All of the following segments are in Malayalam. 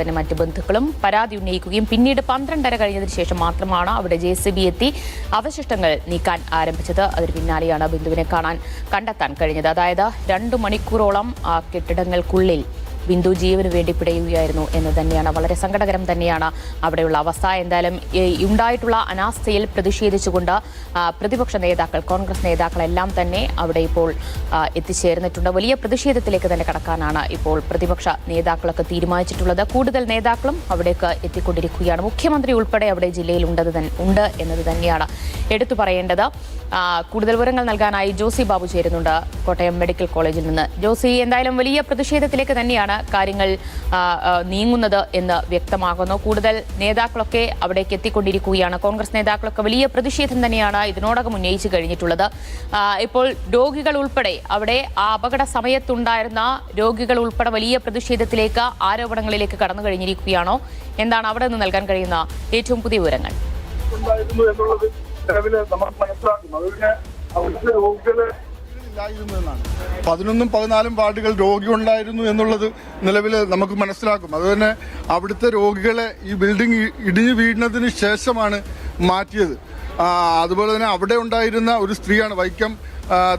തന്നെ മറ്റ് ബന്ധുക്കളും പരാതി ഉന്നയിക്കുകയും പിന്നീട് പന്ത്രണ്ടര കഴിഞ്ഞതിന് ശേഷം മാത്രമാണ് അവിടെ ജെ സി ബി എത്തി അവശിഷ്ടങ്ങൾ നീക്കാൻ ആരംഭിച്ചത്. അതിന് പിന്നാലെയാണ് ബിന്ദുവിനെ കാണാൻ കണ്ടെത്താൻ കഴിഞ്ഞത്. അതായത് രണ്ടു മണിക്കൂറോളം ആ കെട്ടിടങ്ങൾക്കുള്ളിൽ ബിന്ദു ജീവന് വേണ്ടി പിടയുകയായിരുന്നു എന്ന് തന്നെയാണ്. വളരെ സങ്കടകരം തന്നെയാണ് അവിടെയുള്ള അവസ്ഥ. എന്തായാലും ഉണ്ടായിട്ടുള്ള അനാസ്ഥയിൽ പ്രതിഷേധിച്ചുകൊണ്ട് പ്രതിപക്ഷ നേതാക്കൾ കോൺഗ്രസ് നേതാക്കളെല്ലാം തന്നെ അവിടെ ഇപ്പോൾ എത്തിച്ചേർന്നിട്ടുണ്ട്. വലിയ പ്രതിഷേധത്തിലേക്ക് തന്നെ കടക്കാനാണ് ഇപ്പോൾ പ്രതിപക്ഷ നേതാക്കളൊക്കെ തീരുമാനിച്ചിട്ടുള്ളത്. കൂടുതൽ നേതാക്കളും അവിടേക്ക് എത്തിക്കൊണ്ടിരിക്കുകയാണ്. മുഖ്യമന്ത്രി ഉൾപ്പെടെ അവിടെ ജില്ലയിൽ ഉണ്ടത് ഉണ്ട് എന്നത് തന്നെയാണ് എടുത്തു പറയേണ്ടത്. കൂടുതൽ വിവരങ്ങൾ നൽകാനായി ജോസി ബാബു ചേരുന്നുണ്ട്. കോട്ടയം മെഡിക്കൽ കോളേജിൽ നിന്ന്. ജോസി എന്തായാലും വലിയ പ്രതിഷേധത്തിലേക്ക് തന്നെയാണ് കാര്യങ്ങൾ നീങ്ങുന്നത് എന്ന് വ്യക്തമാകുന്നു. കൂടുതൽ നേതാക്കളൊക്കെ അവിടേക്ക് എത്തിക്കൊണ്ടിരിക്കുകയാണ്. കോൺഗ്രസ് നേതാക്കളൊക്കെ വലിയ പ്രതിഷേധം തന്നെയാണ് ഇതിനോടകം ഉന്നയിച്ചു കഴിഞ്ഞിട്ടുള്ളത്. ഇപ്പോൾ രോഗികൾ ഉൾപ്പെടെ അവിടെ ആ അപകട സമയത്തുണ്ടായിരുന്ന രോഗികൾ ഉൾപ്പെടെ വലിയ പ്രതിഷേധത്തിലേക്ക് ആരോപണങ്ങളിലേക്ക് കടന്നു കഴിഞ്ഞിരിക്കുകയാണോ? എന്താണ് അവിടെ നിന്ന് നൽകാൻ കഴിയുന്ന ഏറ്റവും പുതിയ വിവരങ്ങൾ? ഉണ്ടായിരുന്നു എന്നുള്ളത്? നിലവിൽ നമുക്ക് മനസ്സിലാക്കും അതുകൊണ്ട് അവിടുത്തെ പതിനൊന്നും പതിനാലും വാർഡുകൾ രോഗി ഉണ്ടായിരുന്നു എന്നുള്ളത് നിലവിൽ നമുക്ക് മനസ്സിലാക്കും. അതുതന്നെ അവിടുത്തെ രോഗികളെ ഈ ബിൽഡിംഗ് ഇടിഞ്ഞു വീഴുന്നതിന് ശേഷമാണ് മാറ്റിയത്. അതുപോലെ തന്നെ അവിടെ ഉണ്ടായിരുന്ന ഒരു സ്ത്രീയാണ് വൈക്കം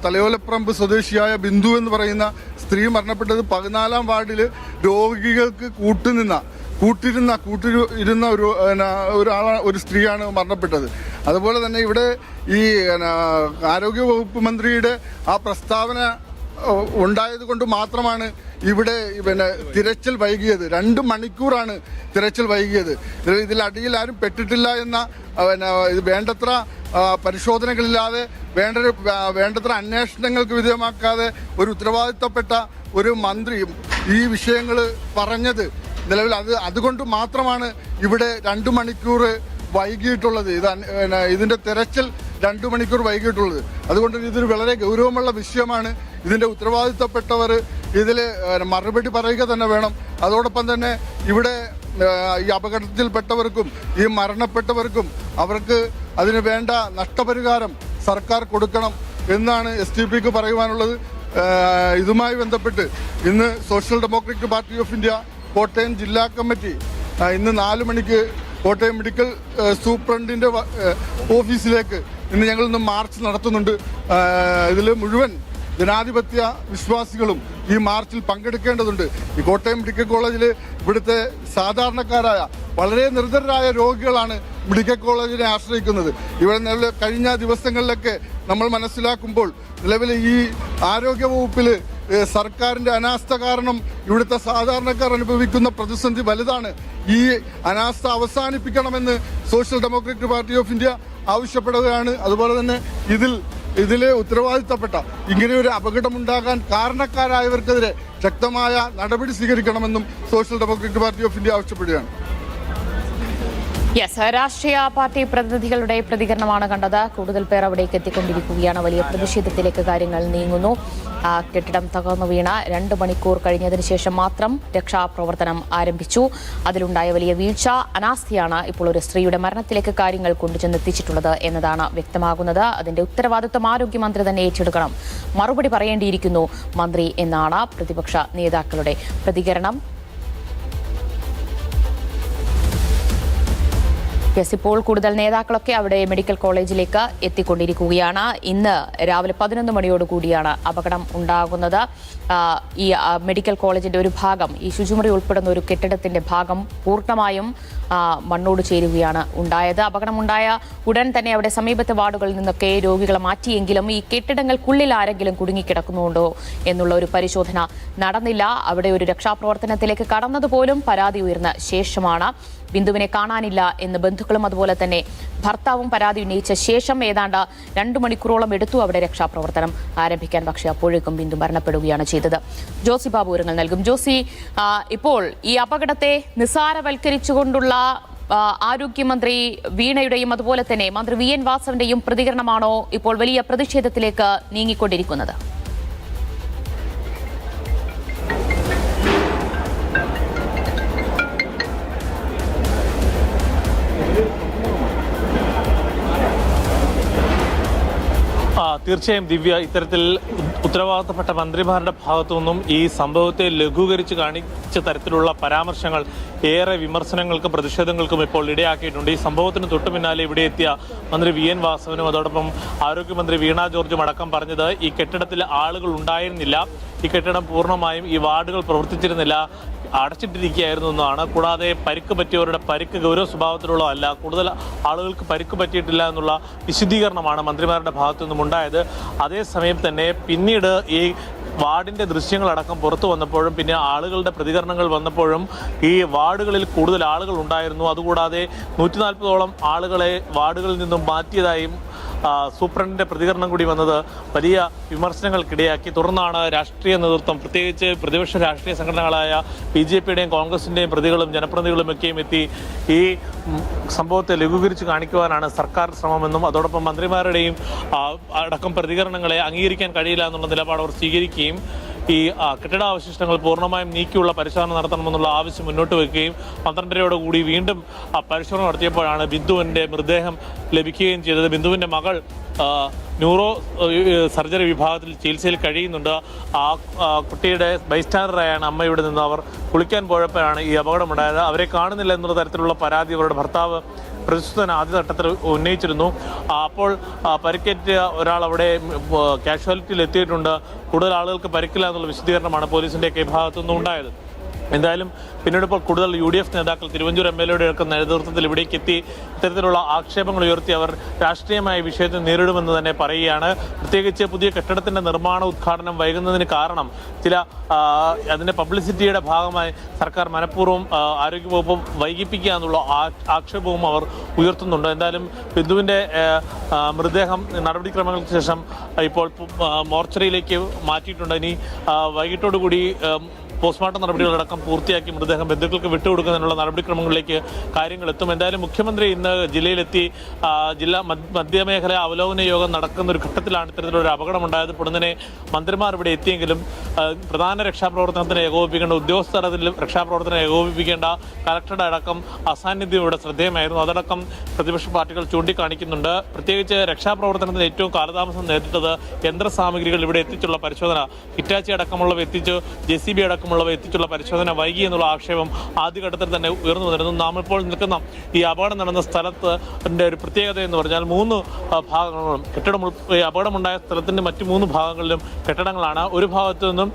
തലയോലപ്പറമ്പ് സ്വദേശിയായ ബിന്ദു എന്ന് പറയുന്ന സ്ത്രീ മരണപ്പെട്ടത് പതിനാലാം വാർഡിൽ രോഗികൾക്ക് കൂട്ടുനിന്ന കൂട്ടിരുന്ന കൂട്ടിരു ഇരുന്ന ഒരു ഒരാളാ ഒരു സ്ത്രീയാണ് മരണപ്പെട്ടത്. അതുപോലെ തന്നെ ഇവിടെ ഈ ആരോഗ്യ വകുപ്പ് മന്ത്രിയുടെ ആ പ്രസ്താവന ഉണ്ടായത് കൊണ്ട് മാത്രമാണ് ഇവിടെ പിന്നെ തിരച്ചിൽ വൈകിയത്. രണ്ട് മണിക്കൂറാണ് തിരച്ചിൽ വൈകിയത്. ഇതിൽ- അടിയിൽ ആരും പെട്ടിട്ടില്ല എന്ന പിന്നെ ഇത് വേണ്ടത്ര പരിശോധനകളില്ലാതെ വേണ്ട വേണ്ടത്ര അന്വേഷണങ്ങൾക്ക് വിധേയമാക്കാതെ ഒരു ഉത്തരവാദിത്തപ്പെട്ട ഒരു മന്ത്രിയും ഈ വിഷയങ്ങൾ പറഞ്ഞത് നിലവിൽ അത് അതുകൊണ്ട് മാത്രമാണ് ഇവിടെ രണ്ടു മണിക്കൂർ വൈകിയിട്ടുള്ളത്. ഇത് ഇതിന്റെ തിരച്ചിൽ രണ്ടു മണിക്കൂർ വൈകിയിട്ടുള്ളത്. അതുകൊണ്ട് ഇതൊരു വളരെ ഗൗരവമുള്ള വിഷയമാണ്. ഇതിന്റെ ഉത്തരവാദിത്തപ്പെട്ടവർ ഇതിൽ മറുപടി പറയുക തന്നെ വേണം. അതോടൊപ്പം തന്നെ ഇവിടെ ഈ അപകടത്തിൽപ്പെട്ടവർക്കും ഈ മരണപ്പെട്ടവർക്കും അവർക്ക് അതിന് വേണ്ട നഷ്ടപരിഹാരം സർക്കാർ കൊടുക്കണം എന്നാണ് എസ് ടി പിക്ക് പറയുവാനുള്ളത്. ഇതുമായി ബന്ധപ്പെട്ട് ഇന്ന് social democratic party of India Kottayam ജില്ലാ കമ്മിറ്റി ഇന്ന് നാല് മണിക്ക് കോട്ടയം മെഡിക്കൽ സൂപ്രണ്ടിന്റെ ഓഫീസിലേക്ക് ഇന്ന് ഞങ്ങൾ ഇന്ന് മാർച്ച് നടത്തുന്നുണ്ട്. ഇതിൽ മുഴുവൻ ജനാധിപത്യ വിശ്വാസികളും ഈ മാർച്ചിൽ പങ്കെടുക്കേണ്ടതുണ്ട്. ഈ കോട്ടയം മെഡിക്കൽ കോളേജിൽ ഇവിടുത്തെ സാധാരണക്കാരായ വളരെ നിർധരരായ രോഗികളാണ് മെഡിക്കൽ കോളേജിനെ ആശ്രയിക്കുന്നത്. ഇവിടെ നിലവിൽ കഴിഞ്ഞ ദിവസങ്ങളിലൊക്കെ നമ്മൾ മനസ്സിലാക്കുമ്പോൾ നിലവിൽ ഈ ആരോഗ്യ വകുപ്പിൽ ഏഹ് സർക്കാരിന്റെ അനാസ്ഥ കാരണം ഇവിടുത്തെ സാധാരണക്കാർ അനുഭവിക്കുന്ന പ്രതിസന്ധി വലുതാണ്. ഈ അനാസ്ഥ അവസാനിപ്പിക്കണമെന്ന് social democratic party of India ആവശ്യപ്പെടുകയാണ്. അതുപോലെ തന്നെ ഇതിൽ ഇതിലെ ഉത്തരവാദിത്തപ്പെട്ട ഇങ്ങനെ ഒരു അപകടമുണ്ടാകാൻ കാരണക്കാരായവർക്കെതിരെ ശക്തമായ നടപടി സ്വീകരിക്കണമെന്നും social democratic party of India ആവശ്യപ്പെടുകയാണ്. യെസ് രാഷ്ട്രീയ പാർട്ടി പ്രതിനിധികളുടെ പ്രതികരണമാണ് കണ്ടത്. കൂടുതൽ പേർ അവിടേക്ക് എത്തിക്കൊണ്ടിരിക്കുകയാണ്. വലിയ പ്രതിഷേധത്തിലേക്ക് കാര്യങ്ങൾ നീങ്ങുന്നു. കെട്ടിടം തകർന്നു വീണ രണ്ട് മണിക്കൂർ കഴിഞ്ഞതിന് ശേഷം മാത്രം രക്ഷാപ്രവർത്തനം ആരംഭിച്ചു. അതിലുണ്ടായ വലിയ വീഴ്ച അനാസ്ഥയാണ് ഇപ്പോൾ ഒരു സ്ത്രീയുടെ മരണത്തിലേക്ക് കാര്യങ്ങൾ കൊണ്ടുചെന്നെത്തിച്ചിട്ടുള്ളത് എന്നതാണ് വ്യക്തമാകുന്നത്. അതിന്റെ ഉത്തരവാദിത്വം ആരോഗ്യമന്ത്രി തന്നെ ഏറ്റെടുക്കണം. മറുപടി പറയേണ്ടിയിരിക്കുന്നു. മന്ത്രി എന്നാണ് പ്രതിപക്ഷ നേതാക്കളുടെ പ്രതികരണം. യെസ് ഇപ്പോൾ കൂടുതൽ നേതാക്കളൊക്കെ അവിടെ മെഡിക്കൽ കോളേജിലേക്ക് എത്തിക്കൊണ്ടിരിക്കുകയാണ്. ഇന്ന് രാവിലെ പതിനൊന്ന് മണിയോടുകൂടിയാണ് അപകടം ഉണ്ടാകുന്നത്. ഈ മെഡിക്കൽ കോളേജിന്റെ ഒരു ഭാഗം ഈ ശുചിമുറി ഉൾപ്പെടുന്ന ഒരു കെട്ടിടത്തിന്റെ ഭാഗം പൂർണമായും മണ്ണോട് ചേരുകയാണ് ഉണ്ടായത്. അപകടമുണ്ടായ ഉടൻ തന്നെ അവിടെ സമീപത്തെ വാർഡുകളിൽ നിന്നൊക്കെ രോഗികളെ മാറ്റിയെങ്കിലും ഈ കെട്ടിടങ്ങൾക്കുള്ളിൽ ആരെങ്കിലും കുടുങ്ങിക്കിടക്കുന്നുണ്ടോ എന്നുള്ള ഒരു പരിശോധന നടന്നില്ല. അവിടെ ഒരു രക്ഷാപ്രവർത്തനത്തിലേക്ക് കടന്നതുപോലും പരാതി ഉയർന്ന ശേഷമാണ്. ബിന്ദുവിനെ കാണാനില്ല എന്ന് ബന്ധുക്കളും അതുപോലെ തന്നെ ഭർത്താവും പരാതി ഉന്നയിച്ച ശേഷം ഏതാണ്ട് രണ്ടു മണിക്കൂറോളം എടുത്തു അവിടെ രക്ഷാപ്രവർത്തനം ആരംഭിക്കാൻ. പക്ഷേ അപ്പോഴേക്കും ബിന്ദു മരണപ്പെടുകയാണ് ചെയ്തത്. ജോസി ബാബു വിവരങ്ങൾ നൽകും. ജോസി ഇപ്പോൾ ഈ അപകടത്തെ നിസാരവൽക്കരിച്ചുകൊണ്ടുള്ള ആ, ആരോഗ്യമന്ത്രി വീണയുടെയും അതുപോലെ തന്നെ മന്ത്രി വി എൻ വാസവന്റെയും പ്രതികരണമാണോ ഇപ്പോൾ വലിയ പ്രതിഷേധത്തിലേക്ക് നീങ്ങിക്കൊണ്ടിരിക്കുന്നത്? തീർച്ചയായും ദിവ്യ ഇത്തരത്തിൽ ഉത്തരവാദിത്തപ്പെട്ട മന്ത്രിമാരുടെ ഭാഗത്തു നിന്നും ഈ സംഭവത്തെ ലഘൂകരിച്ച് കാണിച്ച തരത്തിലുള്ള പരാമർശങ്ങൾ ഏറെ വിമർശനങ്ങൾക്കും പ്രതിഷേധങ്ങൾക്കും ഇപ്പോൾ ഇടയാക്കിയിട്ടുണ്ട്. ഈ സംഭവത്തിന് തൊട്ടു പിന്നാലെ ഇവിടെ എത്തിയ മന്ത്രി വി എൻ വാസവനും അതോടൊപ്പം ആരോഗ്യമന്ത്രി വീണ ജോർജും അടക്കം പറഞ്ഞത് ഈ കെട്ടിടത്തിൽ ആളുകൾ ഉണ്ടായിരുന്നില്ല. ഈ കെട്ടിടം പൂർണമായും ഈ വാർഡുകൾ പ്രവർത്തിച്ചിരുന്നില്ല. അടച്ചിട്ടിരിക്കുകയായിരുന്നു എന്നാണ്. കൂടാതെ പരിക്ക് പറ്റിയവരുടെ പരിക്ക് ഗൗരവ സ്വഭാവത്തിലുള്ളതല്ല കൂടുതൽ ആളുകൾക്ക് പരിക്ക് പറ്റിയിട്ടില്ല എന്നുള്ള വിശദീകരണമാണ് മന്ത്രിമാരുടെ ഭാഗത്തു നിന്നും ഉണ്ടായത്. അതേസമയം തന്നെ പിന്നീട് ഈ വാർഡിന്റെ ദൃശ്യങ്ങളടക്കം പുറത്തു വന്നപ്പോഴും പിന്നെ ആളുകളുടെ പ്രതികരണങ്ങൾ വന്നപ്പോഴും ഈ വാർഡുകളിൽ കൂടുതൽ ആളുകൾ ഉണ്ടായിരുന്നു. അതുകൂടാതെ നൂറ്റി നാൽപ്പതോളം ആളുകളെ വാർഡുകളിൽ നിന്നും മാറ്റിയതായും സൂപ്രണ്ടിന്റെ പ്രതികരണം കൂടി വന്നത് വലിയ വിമർശനങ്ങൾക്കിടയാക്കി. തുടർന്നാണ് രാഷ്ട്രീയ നേതൃത്വം പ്രത്യേകിച്ച് പ്രതിപക്ഷ രാഷ്ട്രീയ സംഘടനകളായ ബി ജെ പിയുടെയും കോൺഗ്രസിന്റെയും പ്രതികളും ജനപ്രതിനിധികളും ഒക്കെയും എത്തി ഈ സംഭവത്തെ ലഘൂകരിച്ച് കാണിക്കുവാനാണ് സർക്കാർ ശ്രമമെന്നും അതോടൊപ്പം മന്ത്രിമാരുടെയും അടക്കം പ്രതികരണങ്ങളെ അംഗീകരിക്കാൻ കഴിയില്ല എന്നുള്ള നിലപാട് അവർ സ്വീകരിക്കുകയും ഈ കെട്ടിടാവശിഷ്ടങ്ങൾ പൂർണമായും നീക്കിയുള്ള പരിശോധന നടത്തണമെന്നുള്ള ആവശ്യം മുന്നോട്ട് വയ്ക്കുകയും പന്ത്രണ്ടരയോടുകൂടി വീണ്ടും ആ പരിശോധന നടത്തിയപ്പോഴാണ് ബിന്ദുവിന്റെ മൃതദേഹം ലഭിക്കുകയും ചെയ്തത്. ബിന്ദുവിന്റെ മകൾ ന്യൂറോ സർജറി വിഭാഗത്തിൽ ചികിത്സയിൽ കഴിയുന്നുണ്ട്. ആ കുട്ടിയുടെ ബൈസ്റ്റാൻഡറായാണ് അമ്മ ഇവിടെ നിന്ന് അവർ കുളിക്കാൻ പോയപ്പോഴാണ് ഈ അപകടമുണ്ടായത്. അവരെ കാണുന്നില്ല എന്നുള്ള തരത്തിലുള്ള പരാതി അവരുടെ ഭർത്താവ് പ്രതിഷ്ഠിതൻ ആദ്യഘട്ടത്തിൽ ഉന്നയിച്ചിരുന്നു. അപ്പോൾ പരിക്കേറ്റ ഒരാൾ അവിടെ കാഷ്വാലിറ്റിയിൽ എത്തിയിട്ടുണ്ട്. കൂടുതൽ ആളുകൾക്ക് പരിക്കില്ല എന്നുള്ള വിശദീകരണമാണ് പോലീസിന്റെയൊക്കെ ഭാഗത്തു നിന്നും ഉണ്ടായത് എന്തായാലും പിന്നീട് ഇപ്പോൾ കൂടുതൽ യു ഡി എഫ് നേതാക്കൾ തിരുവഞ്ചൂർ എം എൽ എയുടെ ഒക്കെ നേതൃത്വത്തിൽ ഇവിടേക്ക് എത്തി ഇത്തരത്തിലുള്ള ആക്ഷേപങ്ങൾ ഉയർത്തി അവർ രാഷ്ട്രീയമായ വിഷയത്തെ നേരിടുമെന്ന് തന്നെ പറയുകയാണ്. പ്രത്യേകിച്ച് പുതിയ കെട്ടിടത്തിന്റെ നിർമ്മാണ ഉദ്ഘാടനം വൈകുന്നതിന് കാരണം ചില അതിന്റെ പബ്ലിസിറ്റിയുടെ ഭാഗമായി സർക്കാർ മനഃപൂർവം ആരോഗ്യവകുപ്പ് വൈകിപ്പിക്കുക എന്നുള്ള ആക്ഷേപവും അവർ ഉയർത്തുന്നുണ്ട്. എന്തായാലും ബിന്ദുവിന്റെ മൃതദേഹം നടപടിക്രമങ്ങൾക്ക് ശേഷം ഇപ്പോൾ മോർച്ചറിയിലേക്ക് മാറ്റിയിട്ടുണ്ട്. ഇനി വൈകിട്ടോടുകൂടി പോസ്റ്റ്മോർട്ടം നടപടികളടക്കം പൂർത്തിയാക്കി മൃതദേഹം ബന്ധുക്കൾക്ക് വിട്ടുകൊടുക്കുന്നതിനുള്ള നടപടിക്രമങ്ങളിലേക്ക് കാര്യങ്ങൾ എത്തും എന്തായാലും മുഖ്യമന്ത്രി ഇന്ന് ജില്ലയിലെത്തി ജില്ലാ മധ്യ- മധ്യമേഖല അവലോകന യോഗം നടക്കുന്ന ഒരു ഘട്ടത്തിലാണ് ഇത്തരത്തിലൊരു അപകടമുണ്ടായത്. പൊടുന്നതിനെ മന്ത്രിമാർ ഇവിടെ എത്തിയെങ്കിലും പ്രധാന രക്ഷാപ്രവർത്തനത്തിന് ഏകോപിപ്പിക്കേണ്ട ഉദ്യോഗസ്ഥ തലത്തിൽ രക്ഷാപ്രവർത്തനം ഏകോപിപ്പിക്കേണ്ട കലക്ടറുടെ അടക്കം അസാന്നിധ്യം ഇവിടെ ശ്രദ്ധേയമായിരുന്നു. അതടക്കം പ്രതിപക്ഷ പാർട്ടികൾ ചൂണ്ടിക്കാണിക്കുന്നുണ്ട്. പ്രത്യേകിച്ച് രക്ഷാപ്രവർത്തനത്തിന് ഏറ്റവും കാലതാമസം നേരിട്ടത് യന്ത്ര സാമഗ്രികൾ ഇവിടെ എത്തിച്ചുള്ള പരിശോധന. ഹിറ്റാച്ചി അടക്കമുള്ളവ എത്തിച്ചു. ജെ സി ബി അടക്കമുള്ളവ എത്തിച്ചുള്ള പരിശോധന വൈകി എന്നുള്ള ആക്ഷേപം ആദ്യഘട്ടത്തിൽ തന്നെ ഉയർന്നു വന്നിരുന്നു. നാം ഇപ്പോൾ നിൽക്കുന്ന ഈ അപകടം നടന്ന സ്ഥലത്ത് ഒരു പ്രത്യേകത എന്ന് പറഞ്ഞാൽ മൂന്ന് ഭാഗങ്ങളും കെട്ടിടം അപകടമുണ്ടായ സ്ഥലത്തിന്റെ മറ്റ് മൂന്ന് ഭാഗങ്ങളിലും കെട്ടിടങ്ങളാണ്. ഒരു ഭാഗത്തു നിന്നും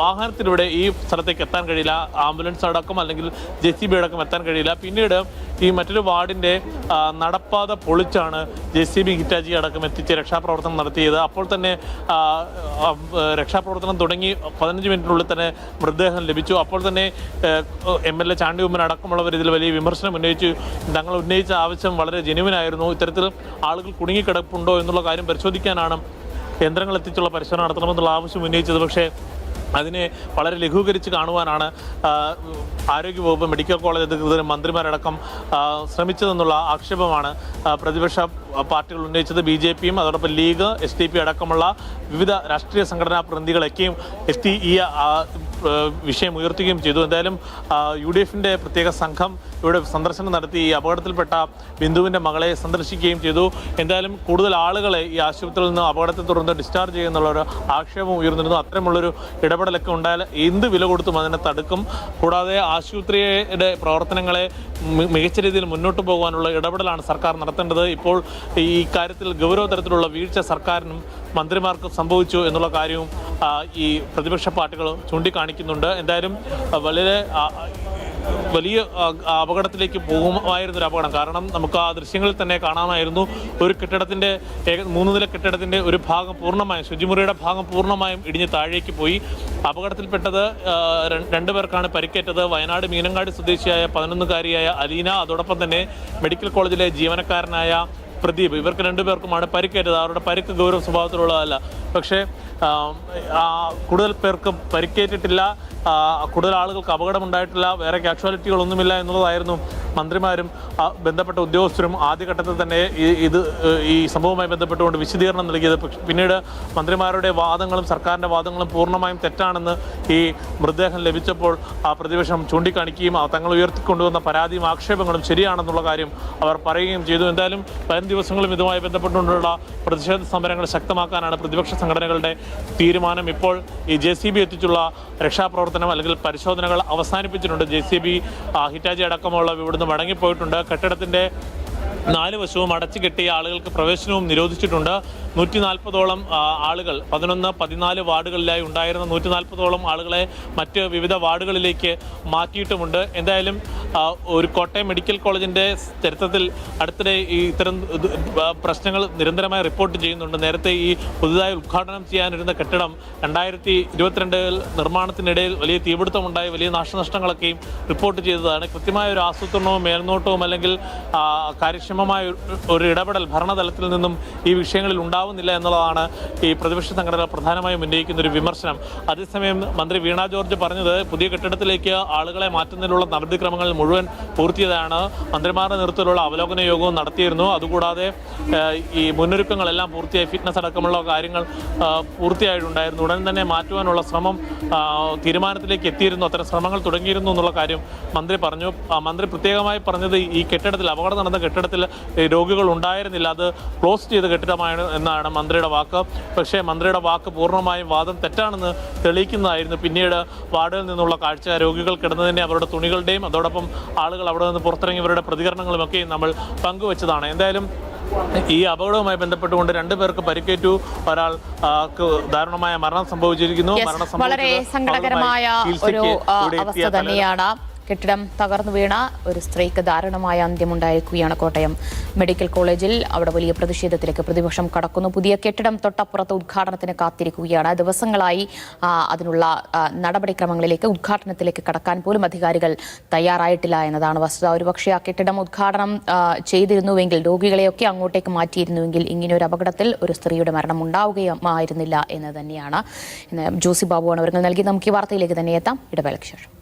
വാഹനത്തിലൂടെ ഈ സ്ഥലത്തേക്ക് എത്താൻ കഴിയില്ല. ആംബുലൻസ് അടക്കം അല്ലെങ്കിൽ ജെ സി ബി അടക്കം എത്താൻ കഴിയില്ല. പിന്നീട് ഈ മറ്റൊരു വാർഡിന്റെ നടപ്പാത പൊളിച്ചാണ് ജെ സി ബി ഹിറ്റാജി അടക്കം എത്തിച്ച് രക്ഷാപ്രവർത്തനം നടത്തിയത്. അപ്പോൾ തന്നെ രക്ഷാപ്രവർത്തനം തുടങ്ങി പതിനഞ്ച് മിനിറ്റിനുള്ളിൽ തന്നെ മൃതദേഹം ലഭിച്ചു. അപ്പോൾ തന്നെ M L A Chandy Oommen അടക്കമുള്ളവർ ഇതിൽ വലിയ വിമർശനം ഉന്നയിച്ചു. തങ്ങൾ ഉന്നയിച്ച ആവശ്യം വളരെ ജെനുവിനായിരുന്നു ഇത്തരത്തിൽ ആളുകൾ കുടുങ്ങിക്കിടപ്പുണ്ടോ എന്നുള്ള കാര്യം പരിശോധിക്കാനാണ് യന്ത്രങ്ങൾ എത്തിച്ചുള്ള പരിശോധന നടത്തണമെന്നുള്ള ആവശ്യം ഉന്നയിച്ചത്. പക്ഷേ അതിനെ വളരെ ലഘൂകരിച്ച് കാണുവാനാണ് ആരോഗ്യവകുപ്പ് മെഡിക്കൽ കോളേജ് അധികൃതരും മന്ത്രിമാരടക്കം ശ്രമിച്ചതെന്നുള്ള ആക്ഷേപമാണ് പ്രതിപക്ഷ പാർട്ടികൾ ഉന്നയിച്ചത്. ബി ജെ പിയും അതോടൊപ്പം ലീഗ് എസ് ഡി പി അടക്കമുള്ള വിവിധ രാഷ്ട്രീയ സംഘടനാ പ്രതിനിധികളൊക്കെയും എത്തി ഈ വിഷയം ഉയർത്തുകയും ചെയ്തു. എന്തായാലും യു ഡി എഫിന്റെ പ്രത്യേക സംഘം ഇവിടെ സന്ദർശനം നടത്തി ഈ അപകടത്തിൽപ്പെട്ട ബിന്ദുവിന്റെ മകളെ സന്ദർശിക്കുകയും ചെയ്തു. എന്തായാലും കൂടുതൽ ആളുകളെ ഈ ആശുപത്രിയിൽ നിന്ന് അപകടത്തെ തുടർന്ന് ഡിസ്ചാർജ് ചെയ്യുന്നുള്ള ഒരു ആക്ഷേപം ഉയർന്നിരുന്നു. അത്തരമുള്ളൊരു ഇടപെടലൊക്കെ ഉണ്ടായാൽ എന്ത് വില കൊടുത്തും അതിനെ തടുക്കും. കൂടാതെ ആശുപത്രിയുടെ പ്രവർത്തനങ്ങളെ മികച്ച രീതിയിൽ മുന്നോട്ട് പോകാനുള്ള ഇടപെടലാണ് സർക്കാർ നടത്തേണ്ടത്. ഇപ്പോൾ ഈ കാര്യത്തിൽ ഗൗരവതരത്തിലുള്ള വീഴ്ച സർക്കാരിനും മന്ത്രിമാർക്കും സംഭവിച്ചു എന്നുള്ള കാര്യവും ഈ പ്രതിപക്ഷ പാർട്ടികൾ ചൂണ്ടിക്കാണിക്കുന്നുണ്ട്. എന്തായാലും വളരെ വലിയ അപകടത്തിലേക്ക് പോകുമായിരുന്നു ഒരു അപകടം. കാരണം നമുക്ക് ആ ദൃശ്യങ്ങളിൽ തന്നെ കാണാമായിരുന്നു ഒരു കെട്ടിടത്തിന്റെ മൂന്ന് നില കെട്ടിടത്തിന്റെ ഒരു ഭാഗം പൂർണമായും ശുചിമുറിയുടെ ഭാഗം പൂർണമായും ഇടിഞ്ഞ് താഴേക്ക് പോയി. അപകടത്തിൽപ്പെട്ടത് രണ്ടു പേർക്കാണ് പരിക്കേറ്റത്. വയനാട് മീനങ്ങാടി സ്വദേശിയായ പതിനൊന്നുകാരിയായ അലീന അതോടൊപ്പം തന്നെ മെഡിക്കൽ കോളേജിലെ ജീവനക്കാരനായ പ്രദീപ്. ഇവർക്ക് രണ്ടുപേർക്കുമാണ് പരിക്കേറ്റത്. അവരുടെ പരിക്ക് ഗൗരവ സ്വഭാവത്തിലുള്ളതല്ല. പക്ഷേ കൂടുതൽ പേർക്ക് പരിക്കേറ്റിട്ടില്ല. കൂടുതൽ ആളുകൾക്ക് അപകടമുണ്ടായിട്ടില്ല. വേറെ കാഷ്വാലിറ്റികളൊന്നുമില്ല എന്നുള്ളതായിരുന്നു മന്ത്രിമാരും ബന്ധപ്പെട്ട ഉദ്യോഗസ്ഥരും ആദ്യഘട്ടത്തിൽ തന്നെ ഇത് ഈ സംഭവവുമായി ബന്ധപ്പെട്ടുകൊണ്ട് വിശദീകരണം നൽകിയത്. പിന്നീട് മന്ത്രിമാരുടെ വാദങ്ങളും സർക്കാരിന്റെ വാദങ്ങളും പൂർണമായും തെറ്റാണെന്ന് ഈ മൃതദേഹം ലഭിച്ചപ്പോൾ ആ പ്രതിപക്ഷം ചൂണ്ടിക്കാണിക്കുകയും തങ്ങൾ ഉയർത്തിക്കൊണ്ടുവന്ന പരാതിയും ആക്ഷേപങ്ങളും ശരിയാണെന്നുള്ള കാര്യം അവർ പറയുകയും ചെയ്തു. എന്തായാലും വരും ദിവസങ്ങളും ഇതുമായി ബന്ധപ്പെട്ടുകൊണ്ടുള്ള പ്രതിഷേധ സമരങ്ങൾ ശക്തമാക്കാനാണ് പ്രതിപക്ഷ സംഘടനകളുടെ തീരുമാനം. ഇപ്പോൾ ഈ ജെ സി ബി എത്തിച്ചുള്ള രക്ഷാപ്രവർത്തനം അല്ലെങ്കിൽ പരിശോധനകൾ അവസാനിപ്പിച്ചിട്ടുണ്ട്. ജെ സി ബി ഹിറ്റാജി അടക്കമുള്ള ഇവിടുന്ന് മടങ്ങിപ്പോയിട്ടുണ്ട്. കെട്ടിടത്തിന്റെ നാല് വശവും അടച്ചു കെട്ടിയ ആളുകൾക്ക് പ്രവേശനവും നിരോധിച്ചിട്ടുണ്ട്. നൂറ്റി നാൽപ്പതോളം ആളുകൾ പതിനൊന്ന് പതിനാല് വാർഡുകളിലായി ഉണ്ടായിരുന്ന നൂറ്റി നാൽപ്പതോളം ആളുകളെ മറ്റ് വിവിധ വാർഡുകളിലേക്ക് മാറ്റിയിട്ടുമുണ്ട്. എന്തായാലും ഒരു കോട്ടയം മെഡിക്കൽ കോളേജിന്റെ ചരിത്രത്തിൽ അടുത്തിടെ ഈ ഇത്തരം പ്രശ്നങ്ങൾ നിരന്തരമായി റിപ്പോർട്ട് ചെയ്യുന്നുണ്ട്. നേരത്തെ ഈ പുതുതായി ഉദ്ഘാടനം ചെയ്യാനിരുന്ന കെട്ടിടം രണ്ടായിരത്തി ഇരുപത്തിരണ്ടിൽ നിർമ്മാണത്തിനിടയിൽ വലിയ തീപിടുത്തമുണ്ടായി വലിയ നാശനഷ്ടങ്ങളൊക്കെയും റിപ്പോർട്ട് ചെയ്തതാണ്. കൃത്യമായ ഒരു ആസൂത്രണവും മേൽനോട്ടവും അല്ലെങ്കിൽ ആ, കാര്യക്ഷമമായ ഒരു- ഇടപെടൽ ഭരണതലത്തിൽ നിന്നും ഈ വിഷയങ്ങളിൽ ഉണ്ടാവുന്നില്ല എന്നുള്ളതാണ് ഈ പ്രതിപക്ഷ സംഘടന പ്രധാനമായും ഉന്നയിക്കുന്ന ഒരു വിമർശനം. അതേസമയം മന്ത്രി വീണ ജോർജ് പറഞ്ഞത് പുതിയ കെട്ടിടത്തിലേക്ക് ആളുകളെ മാറ്റുന്നതിനുള്ള നടപടിക്രമങ്ങൾ മുഴുവൻ പൂർത്തിയതാണ് മന്ത്രിമാരുടെ നേതൃത്വത്തിലുള്ള അവലോകന യോഗവും നടത്തിയിരുന്നു. അതുകൂടാതെ ഈ മുന്നൊരുക്കങ്ങളെല്ലാം പൂർത്തിയായി ഫിറ്റ്നസ് അടക്കമുള്ള കാര്യങ്ങൾ പൂർത്തിയായിട്ടുണ്ടായിരുന്നു. ഉടൻ തന്നെ മാറ്റുവാനുള്ള ശ്രമം തീരുമാനത്തിലേക്ക് എത്തിയിരുന്നു. അത്തരം ശ്രമങ്ങൾ തുടങ്ങിയിരുന്നു എന്നുള്ള കാര്യം മന്ത്രി പറഞ്ഞു. മന്ത്രി പ്രത്യേകമായി പറഞ്ഞത് ഈ കെട്ടിടത്തിൽ അപകടം നടന്ന കെട്ടിടത്തിൽ രോഗികൾ ഉണ്ടായിരുന്നില്ല. അത് ക്ലോസ് ചെയ്ത കെട്ടിടമാണ് എന്നാണ് മന്ത്രിയുടെ വാക്ക്. പക്ഷേ മന്ത്രിയുടെ വാക്ക് പൂർണമായും വാദം തെറ്റാണെന്ന് തെളിയിക്കുന്നതായിരുന്നു. പിന്നീട് വാർഡിൽ നിന്നുള്ള കാഴ്ച രോഗികൾ കിടന്നതിന്റെ അവരുടെ തുണികളുടെയും അതോടൊപ്പം ആളുകൾ അവിടെ നിന്ന് പുറത്തിറങ്ങിയവരുടെ പ്രതികരണങ്ങളുമൊക്കെയും നമ്മൾ പങ്കുവച്ചതാണ്. എന്തായാലും ഈ അപകടവുമായി ബന്ധപ്പെട്ടുകൊണ്ട് രണ്ടു പേർക്ക് പരിക്കേറ്റു. ഒരാൾ ആ, ദാരുണമായ മരണം സംഭവിച്ചിരിക്കുന്നു. മരണം വളരെ സങ്കടകരമായ ഒരു അവസ്ഥ തന്നെയാണ്. കെട്ടിടം തകർന്നു വീണ ഒരു സ്ത്രീക്ക് ദാരുണമായ അന്ത്യമുണ്ടായിരിക്കുകയാണ് കോട്ടയം. മെഡിക്കൽ കോളേജിൽ അവിടെ വലിയ പ്രതിഷേധത്തിലേക്ക് പ്രതിപക്ഷം കടക്കുന്നു. പുതിയ കെട്ടിടം തൊട്ടപ്പുറത്ത് ഉദ്ഘാടനത്തിന് കാത്തിരിക്കുകയാണ്. ദിവസങ്ങളായി അതിനുള്ള നടപടിക്രമങ്ങളിലേക്ക് ഉദ്ഘാടനത്തിലേക്ക് കടക്കാൻ പോലും അധികാരികൾ തയ്യാറായിട്ടില്ല എന്നതാണ് വസ്തുത. ഒരുപക്ഷെ ആ കെട്ടിടം ഉദ്ഘാടനം ചെയ്തിരുന്നുവെങ്കിൽ രോഗികളെയൊക്കെ അങ്ങോട്ടേക്ക് മാറ്റിയിരുന്നുവെങ്കിൽ ഇങ്ങനെ ഒരു അപകടത്തിൽ ഒരു സ്ത്രീയുടെ മരണം ഉണ്ടാവുകയുമായിരുന്നില്ല എന്ന് തന്നെയാണ്. ജോസി ബാബുവാണ് അവർ നൽകി. നമുക്ക് ഈ വാർത്തയിലേക്ക് തന്നെ എത്താം. ഇടവേളയ്ക്ക് ശേഷം.